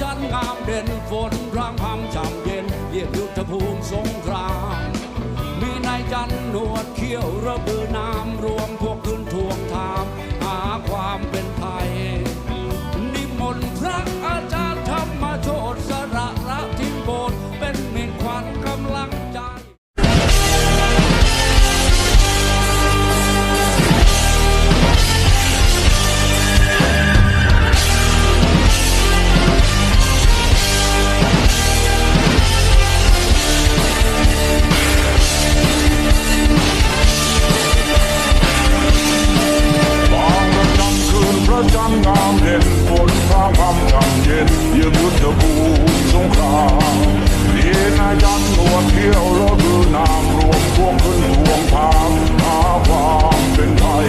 จันงามเด่นฝนร่างพำช่ำเย็น เยียบยุทธภูมิสงคราม มีนายจันหนวดเขี้ยวระบือน้ำรัว งครามดีนายจันทร์หนวดเที่ยวระบือนามรวมพวกขึ้นทวงถามหาความเป็นไทย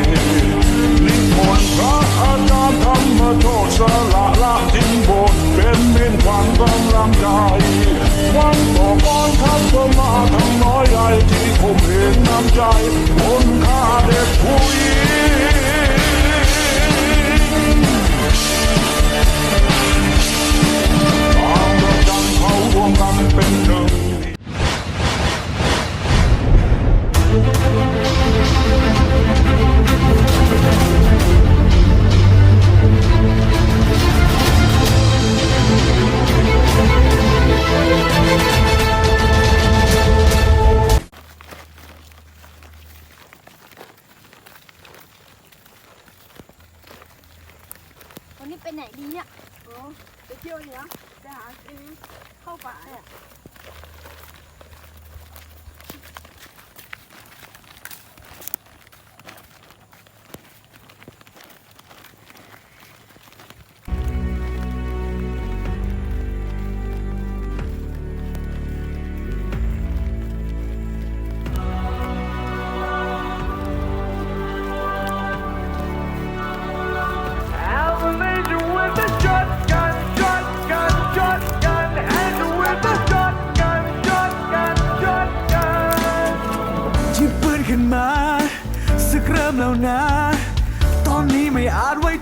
นิมนต์พระอาจารย์ธรรมโชตสละละทิ้งบสถ์เป็นมินขวัญกำลังใจวันต่อกองทัพมาทั้งน้อยใหญ่ที่ผมเห็นน้ำใจคน วันนี้ไปไหนดีเนี่ยโอ้ไปเที่ยวเนี่ยไปหาซื้อเข้าป่าเนี่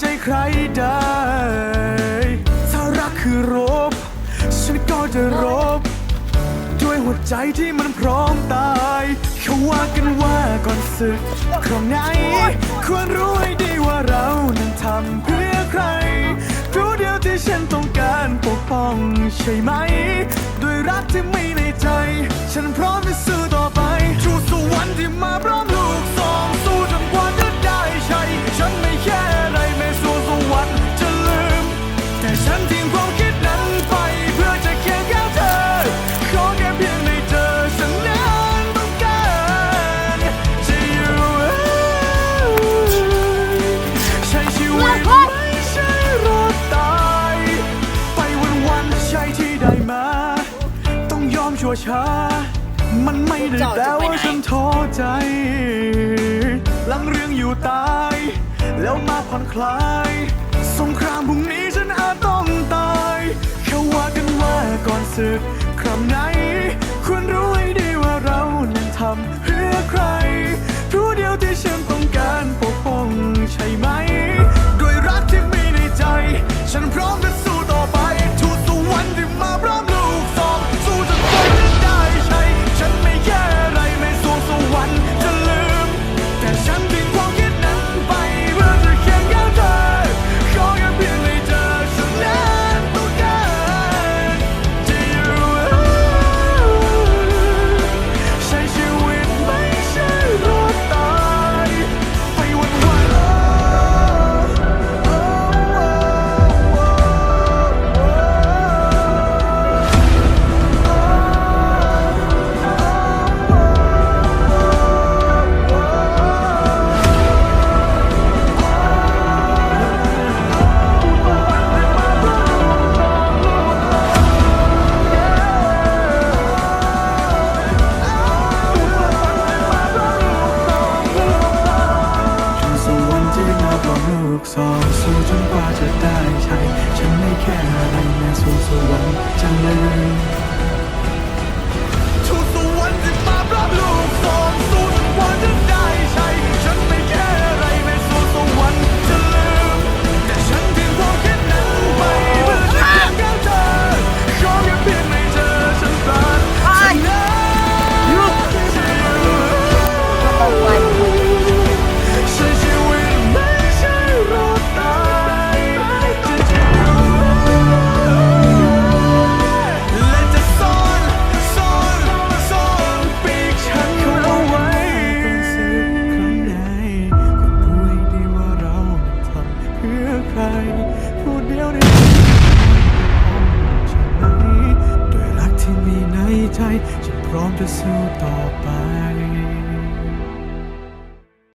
ใจใครได้ ถ้ารักคือรบ ฉันก็จะรบ ด้วยหัวใจที่มันพร้อมตายเขาว่ากันว่าก่อนศึกครั้งไหน ควรรู้ให้ดีว่าเรานั้นทำเพื่อใครรู้เดียวที่ฉันต้องการปกป้องใช่ไหม ด้วยรักที่มีในใจ ฉันพร้อมจะสู้ ชั่วช้า มันไม่ได้แปลว่าฉันท้อใจหลังเรื่องอยู่ตาย แล้วมาผ่อนคลาย สงครามพรุ่งนี้ฉันอาจต้องตายเขาว่ากันว่าก่อนศึกครั้งไหนควรรู้ น ฉันพร้อมจะสู้ต่อไป